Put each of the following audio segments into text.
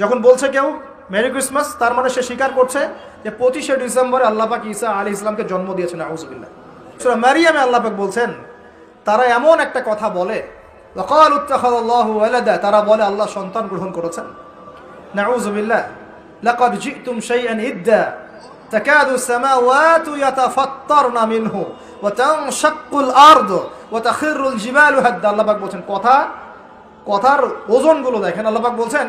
যখন বলছে কেউ মেরি ক্রিসমাস তার মানে সে স্বীকার করছে যে পঁচিশে ডিসেম্বরে আল্লাপাক ইসা আলী ইসলামকে জন্ম দিয়েছেন আউজবিল্লা সুরা মারিয়ামে আল্লাপাক বলছেন, তারা এমন একটা কথা বলে লকাল উত্তাহ তারা বলে, আল্লাহ সন্তান গ্রহণ করেছেন। নাউজবিল্লা লাকাদ জি তুম সেই তাকাদু সামাওয়াতু ইয়াতাফাত্তারনা মিনহু, ওয়া তানশাক্কুল আরদু, ওয়া তাখিরুল জিবালু, হাদ্দা আল্লাহ পাক বলেন কথা, কথার ওজনগুলো দেখেন। আল্লাহ পাক বলেন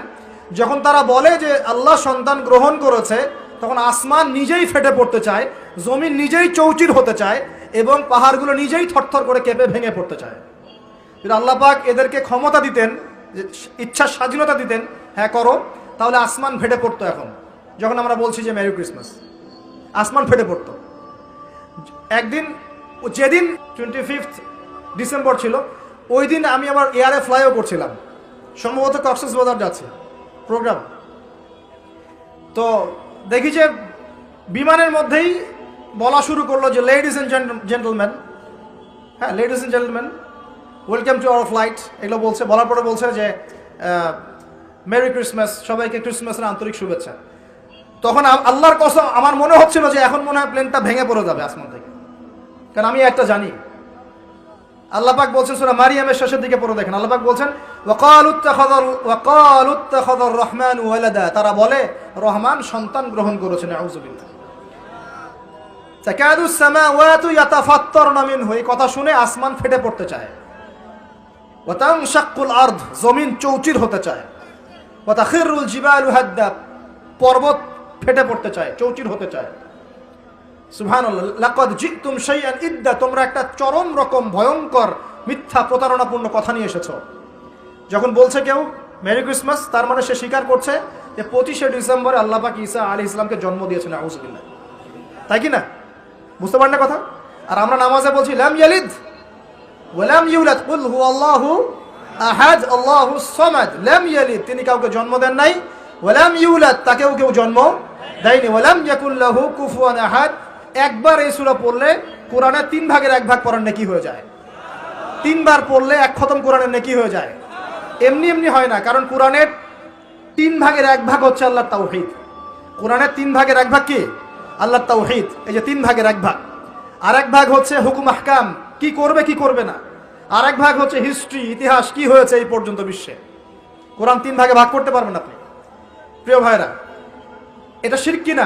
যখন তারা বলে যে আল্লাহ সন্তান গ্রহণ করেছে, তখন আসমান নিজেই ফেটে পড়তে চায়, জমিন নিজেই চৌচির হতে চায় এবং পাহাড়গুলো নিজেই থরথর করে কেঁপে ভেঙে পড়তে চায়। যদি আল্লাহ পাক এদেরকে ক্ষমতা দিতেন, যে ইচ্ছার স্বাধীনতা দিতেন হ্যাঁ করো, তাহলে আসমান ফেটে পড়তো এখন। যখন আমরা বলছি যে মেরি ক্রিসমাস, আসমান ফেটে পড়তো। একদিন, যেদিন টোয়েন্টি ফিফথ ডিসেম্বর ছিল, ওই দিন আমি আমার এয়ারে ফ্লাইও করছিলাম। সম্ভবত কক্সেস বাজার যাচ্ছে। প্রোগ্রাম তো দেখি যে বিমানের মধ্যেই বলা শুরু করল যে লেডিস এন্ড জেন্টলম্যান হ্যাঁ ladies and gentleman welcome to our flight এগুলো বলছে, বলার পরে বলছে যে মেরি ক্রিসমাস সবাইকে ক্রিসমাসের আন্তরিক শুভেচ্ছা। তখন আল্লাহর কসম, আমার মনে হচ্ছিল যে এখন মনে হয় প্লেনটা ভেঙে পড়ে যাবে আসমান থেকে। কারণ আমি একটা জানি আল্লাপাক বলছেন সুরা মারিয়ামের শেষের দিকে পড়ে দেখেন। আল্লাপাক বলছেন রহমান তারা বলে, রহমান সন্তান গ্রহণ করেছেন কথা শুনে আসমান ফেটে পড়তে চায়। ওয়া জমিন চৌচির হতে চায়। হাদ্দা, পর্বত ফেটে পড়তে চায়, চৌচির হতে চায়। ইদ্দা, তোমরা একটা চরম রকম ভয়ঙ্কর মিথ্যা প্রতারণাপূর্ণ কথা নিয়ে এসেছ। যখন বলছে কেউ, মেরি ক্রিসমাস তার মানে সে স্বীকার করছে যে পঁচিশে ডিসেম্বরে আল্লাহ পাক ঈসা আলী ইসলামকে জন্ম দিয়েছেন আউজবিল্লাহ তাই কি না? বুঝতে পারেন না কথা? আর আমরা নামাজে বলছি, লাম ইয়ালিদ ওয়ালাম ইউলাদ, কুল হু আল্লাহু আহাদ, আল্লাহু সামাদ। ইয়ালিদ, তিনি কাউকে জন্ম দেন নাই। ওয়ালাম ইউলাদ, তাকেও কেউ জন্ম দেয়নি। ওয়ালাম ইয়াকুল্লাহু কুফুয়ান আহাদ একবার এই সূরা পড়লে কোরআনের তিন ভাগের এক ভাগ পড়ার নেকি হয়ে যায়। তিনবার পড়লে এক খতম কোরআনের নেকি হয়ে যায়। এমনি এমনি হয় না, কারণ কোরআনের তিন ভাগের এক ভাগ হচ্ছে আল্লাহ তাওহিদ। কোরআনের তিন ভাগের এক ভাগ কি? আল্লাহ তাওহিদ। এই যে তিন ভাগের এক ভাগ। আর এক ভাগ হচ্ছে হুকুম আহকাম। কি করবে কি করবে না? আর এক ভাগ হচ্ছে হিস্ট্রি, ইতিহাস, কি হয়েছে এই পর্যন্ত বিশ্বে? কোরআন তিন ভাগে ভাগ করতে পারবেন আপনি। প্রিয় ভাইরা এটা শিরক কিনা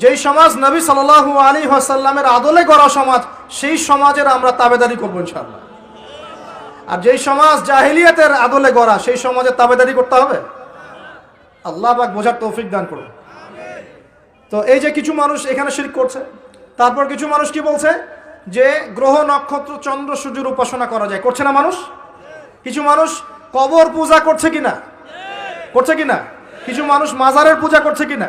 যেই সমাজ নবী সাল্লাল্লাহু আলী আসাল্লামের আদলে গড়া সমাজ, সেই সমাজের আমরা তাবেদারি করব ইনশাআল্লাহ। আর যেই সমাজ জাহিলিয়াতের আদলে গড়া, সেই সমাজের তাবেদারি করতে হবে? আল্লাহ পাক বোঝার তৌফিক দান করুন। তো এই যে কিছু মানুষ এখানে শিরক করছে, তারপর কিছু মানুষ কি বলছে? যে গ্রহ নক্ষত্র চন্দ্র সূর্যের উপাসনা করা যায়। করছে না মানুষ? কিছু মানুষ কবর পূজা করছে কিনা? করছে কিনা? কিছু মানুষ মাজারের পূজা করছে কিনা?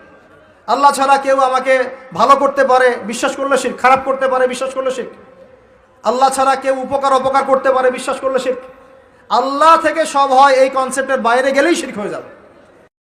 আল্লাহ ছাড়া কেউ আমাকে ভালো করতে পারে, বিশ্বাস করলে শিখ খারাপ করতে পারে, বিশ্বাস করলে শিখ আল্লাহ ছাড়া কেউ উপকার, অপকার করতে পারে, বিশ্বাস করলে শিখ আল্লাহ থেকে সব হয় এই কনসেপ্টের বাইরে গেলেই শিখ হয়ে যাবে।